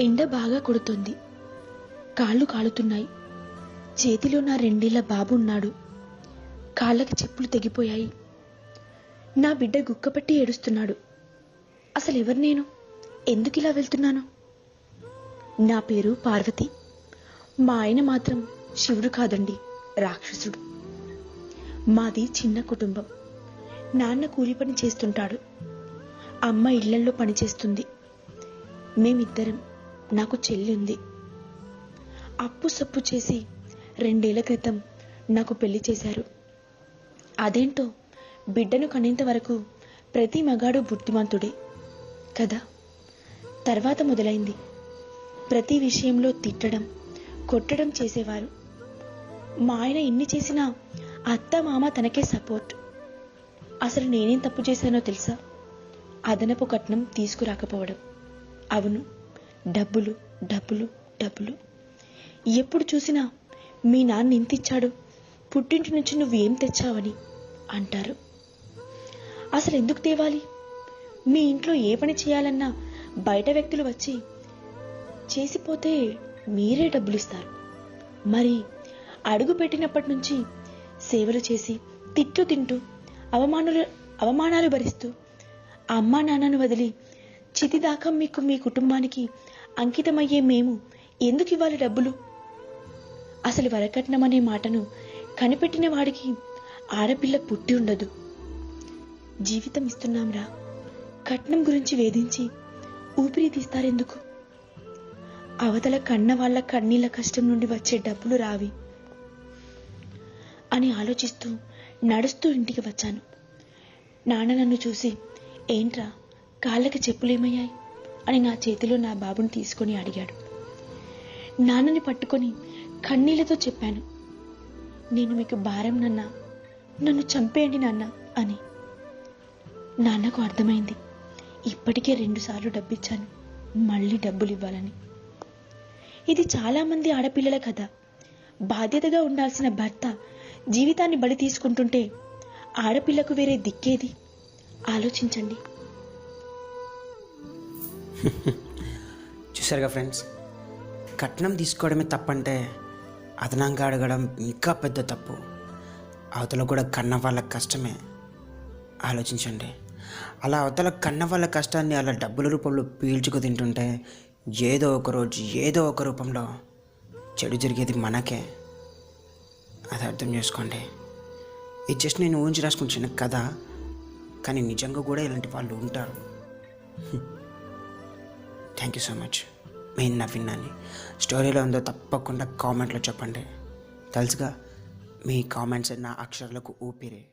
ఎండ బాగా కొడుతుంది. కాళ్ళు కాలుతున్నాయి. చేతిలో నా రెండేళ్ళ బాబు ఉన్నాడు కాళ్ళకి చెప్పులు తెగిపోయాయి. నా బిడ్డ గుక్కపట్టి ఏడుస్తున్నాడు. అసలు ఎవరు నేను? ఎందుకు ఇలా వెళ్తున్నాను? నా పేరు పార్వతి. మా ఆయన మాత్రం శివుడు కాదండి రాక్షసుడు. మాది చిన్న కుటుంబం. నాన్న కూలి పని చేస్తుంటాడు. అమ్మ ఇళ్ళల్లో పనిచేస్తుంది. మేమిద్దరం నాకు చెల్లి ఉంది అప్పు సప్పు చేసి రెండేళ్ళ క్రితం నాకు పెళ్ళి చేశారు. అదేంటో బిడ్డను కనేంత వరకు ప్రతి మగాడు బుద్ధిమంతుడే కదా? తర్వాత మొదలైంది. ప్రతి విషయంలో తిట్టడం కొట్టడం చేసేవారు. మా ఆయన ఎన్ని చేసినా అత్త మామ తనకే సపోర్ట్. అసలు నేనేం తప్పు చేశానో తెలుసా? అదనపు కట్నం తీసుకురాకపోవడం. అవును. డబ్బులు డబ్బులు డబ్బులు. ఎప్పుడు చూసినా మీ నాన్న ఇంతిచ్చాడు పుట్టింటి నుంచి నువ్వు ఏం తెచ్చావని అంటారు. అసలు ఎందుకు తేవాలి? మీ ఇంట్లో ఏ పని చేయాలన్నా బయట వ్యక్తులు వచ్చి చేసిపోతే మీరే డబ్బులు ఇస్తారు మరి అడుగు పెట్టినప్పటి నుంచి సేవలు చేసి తిట్లు తింటూ అవమానులు అవమానాలు భరిస్తూ అమ్మా నాన్నను వదిలి చితిదాకా మీకు మీ కుటుంబానికి అంకితమయ్యే మేము ఎందుకు ఇవ్వాలి డబ్బులు? అసలు వరకట్నం అనే మాటను కనిపెట్టిన వాడికి ఆడపిల్ల పుట్టి ఉండదు. జీవితం ఇస్తున్నాంరా. కట్నం గురించి వేధించి ఊపిరి తీస్తారెందుకు? అవతల కన్న వాళ్ళ కన్నీళ్ళ కష్టం నుండి వచ్చే డబ్బులు రావి అని ఆలోచిస్తూ నడుస్తూ ఇంటికి వచ్చాను. నాన్న నన్ను చూసి ఏంట్రా కాళ్ళకి చెప్పులేమయ్యాయి అని నా చేతిలో నా బాబుని తీసుకొని అడిగాడు. నాన్నని పట్టుకొని కన్నీళ్ళతో చెప్పాను. నేను మీకు భారం నాన్న. నన్ను చంపేయండి నాన్న అని. నాన్నకు అర్థమైంది. ఇప్పటికే రెండుసార్లు డబ్బిచ్చాను. మళ్ళీ డబ్బులు ఇవ్వాలని ఇది చాలామంది ఆడపిల్లల కథ. బాధ్యతగా ఉండాల్సిన భర్త జీవితాన్ని బలి తీసుకుంటుంటే ఆడపిల్లకు వేరే దిక్కేది? ఆలోచించండి. చూసారుగా ఫ్రెండ్స్? కట్నం తీసుకోవడమే తప్పంటే అదనంగా అడగడం ఇంకా పెద్ద తప్పు. అవతల కూడా కన్న వాళ్ళ కష్టమే. ఆలోచించండి. అలా అవతల కన్న వాళ్ళ కష్టాన్ని అలా డబ్బుల రూపంలో పీల్చుకు తింటుంటే ఏదో ఒక రోజు ఏదో ఒక రూపంలో చెడు జరిగేది మనకే. అది అర్థం చేసుకోండి. ఇది జస్ట్ నేను ఊహించి రాసుకుంటున్న కథ కానీ నిజంగా కూడా ఇలాంటి వాళ్ళు ఉంటారు. థ్యాంక్ యూ సో మచ్ మీ నవ్విన్నాని స్టోరీలో ఉందో తప్పకుండా కామెంట్లో చెప్పండి. తెలుసుగా మీ కామెంట్స్ నా అక్షరాలకు ఊపిరే.